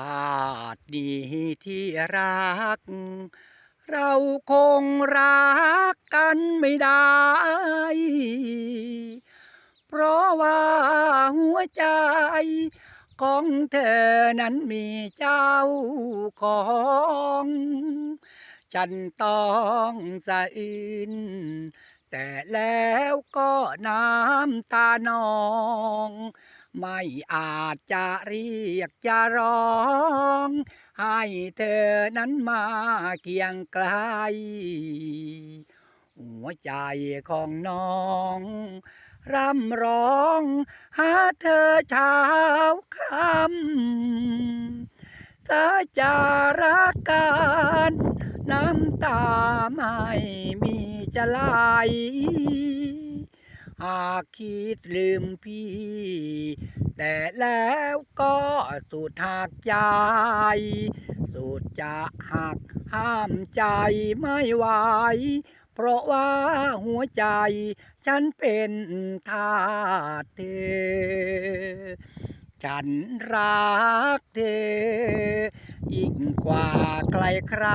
าตินี้ที่รัก เราคงรักกันไม่ได้ เพราะว่าหัวใจ ของเธอนั้นมีเจ้าของ ฉันต้องสะอื้นแต่แล้วก็น้ำตานอง ไม่อาจจะเรียกจะร้อง ให้เธอนั้นมาเคียงไกล หัวใจของน้องร่ำร้อง หาเธอเช้าค่ำสาจารักกันน้ำตาไม่มีจะไหล หากคิดลืมพี่ แต่แล้วก็สุดหักใจสุดจะหักห้ามใจไม่ไหวเพราะว่าหัวใจฉันเป็นทาสเธอ ฉันรักเธอ ยิ่งกว่าใครใคร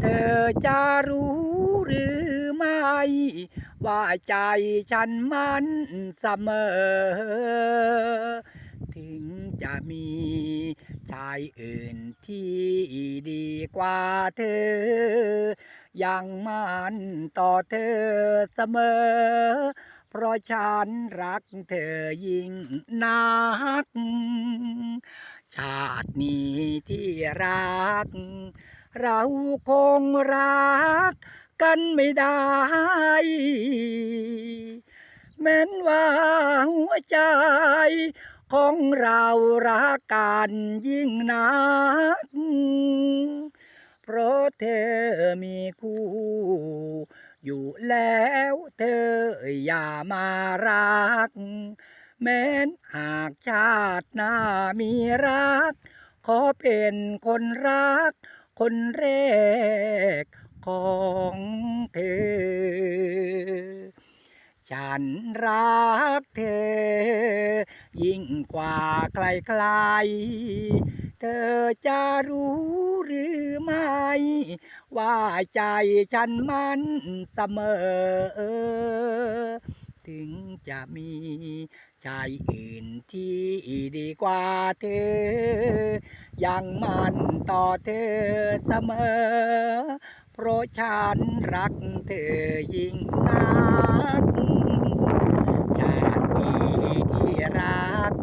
เธอจะรู้หรือไม่ ว่าใจฉันมันเสมอ ถึงจะมีชายอื่นที่ดีกว่าเธอ ยังมันต่อเธอเสมอ เพราะฉันรักเธอยิ่งนัก ชาตินี้ที่รัก เราคงรัก กันไม่ได้ แม้นว่าหัวใจ ของเรารักกันยิ่งนัก เพราะเธอมีคู่ อยู่แล้วเธออย่ามารัก แม้นหากชาติหน้ามีรัก ขอเป็นคนรัก คนแรก ของเธอ ฉันรักเธอ ยิ่งกว่าใครๆ เธอจะรู้หรือไม่ ว่าใจฉันมันเสมอถึงจะมีชายอื่นที่ดีกว่าเธอ ยังมันต่อเธอเสมอ ราะฉันรักเธอยิ่งนักชาตินี้ที่รัก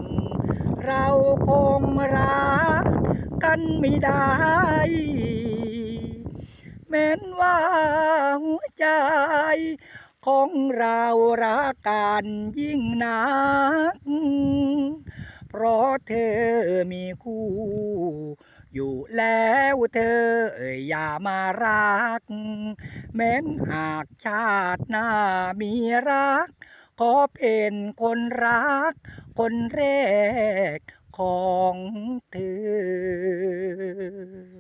เราคงรักกันไม่ได้ แม้นว่าหัวใจ ของเรารักกันยิ่งนัก เพราะเธอมีคู่ อยู่แล้วเธออย่ามารัก แม้นหากชาติหน้ามีรัก ขอเป็นคนรัก คนแรกของเธอ